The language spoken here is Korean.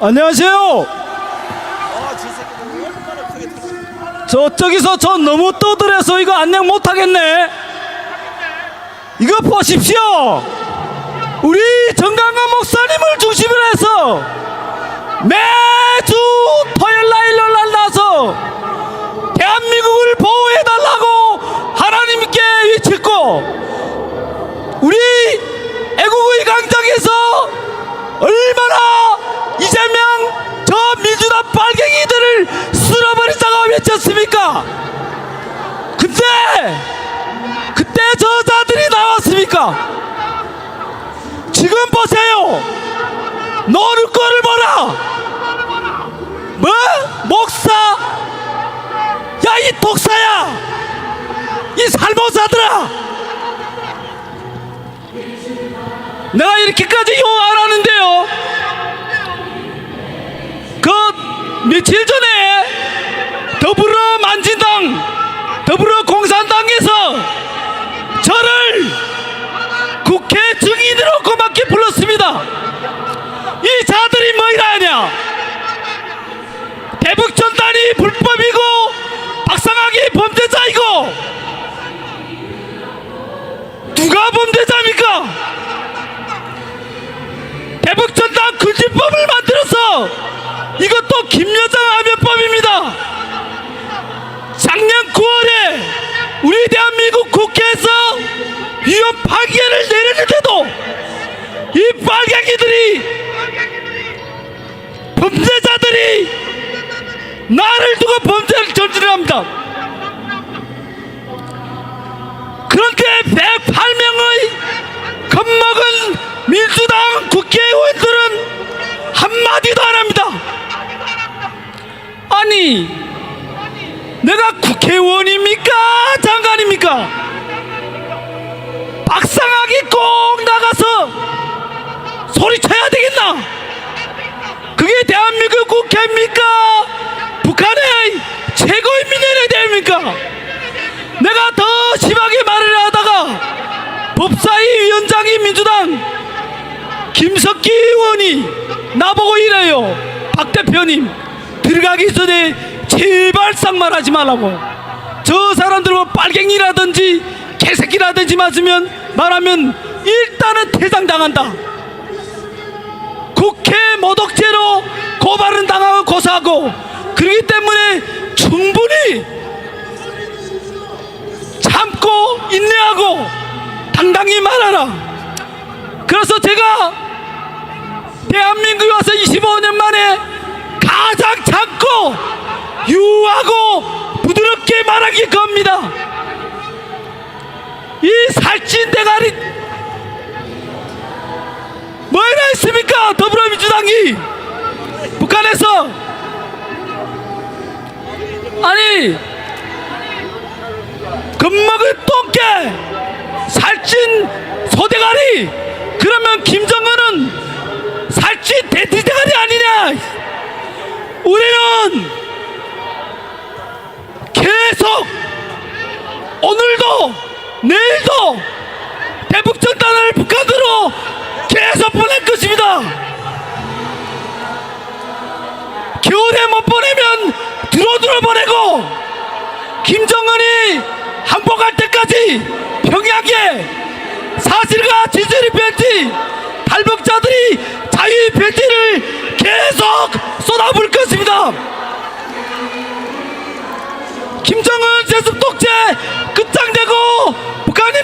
안녕하세요. 저쪽에서 저 너무 떠들어서 이거 안녕 못하겠네. 이거 보십시오. 우리 정강원 목사님을 중심으로 해서 매주 토요일 날 일요일 날 나서 대한민국을 보호해달라고 하나님께 외쳤고 우리 애국의 강장에서 얼마나 이재명 저 민주당 빨갱이들을 쓸어버리자고 외쳤습니까? 근데 그때 저자들이 나왔습니까? 지금 보세요. 너를 거를 보라. 뭐? 목사? 야 이 독사야! 이 살모사들아! 내가 이렇게까지 욕안 하는데요. 며칠 전에 더불어 만진당, 더불어 공산당에서 저를 국회 증인으로 고맙게 불렀습니다. 이 자들이 뭐이라 하냐? 대북전단이 불법이고 박상학이 범죄자이고 누가 범죄자입니까? 대북전단 금지법을 만들어서 이것도 김여정 하면법입니다. 작년 9월에 우리 대한민국 국회에서 위헌 파기를 내렸는데도 이 빨갱이들이 범죄자들이 나를 두고 범죄를 저지를 합니다. 내가 국회의원입니까? 장관입니까? 박상학이 꼭 나가서 소리쳐야 되겠나? 그게 대한민국 국회입니까? 북한의 최고인민연에 대입니까? 내가 더 심하게 말을 하다가 법사위 위원장이 민주당 김석기 의원이 나보고 이래요. 박 대표님 들어가기 전에 제발 쌍말하지 말라고. 저 사람들 뭐 빨갱이라든지 개새끼라든지 맞으면 말하면 일단은 퇴장당한다. 국회 모독죄로 고발은 당하고 고소하고 그렇기 때문에 충분히 참고 인내하고 당당히 말하라. 그래서 제가 대한민국에 와서 25년 만에 유하고 부드럽게 말하기 겁니다. 이 살찐 대가리 뭐라 했습니까? 더불어민주당이 북한에서 아니 겁먹은 똥개 살찐 소대가리 그러면 김정은은 살찐 돼지대가리 아니냐 우리는 내일도 대북 전단을 북한으로 계속 보낼 것입니다. 겨울에 못 보내면 들어들어 보내고 김정은이 항복할 때까지 평양에 사실과 진실의 편지 김정은 제습독재 끝장내고 북한이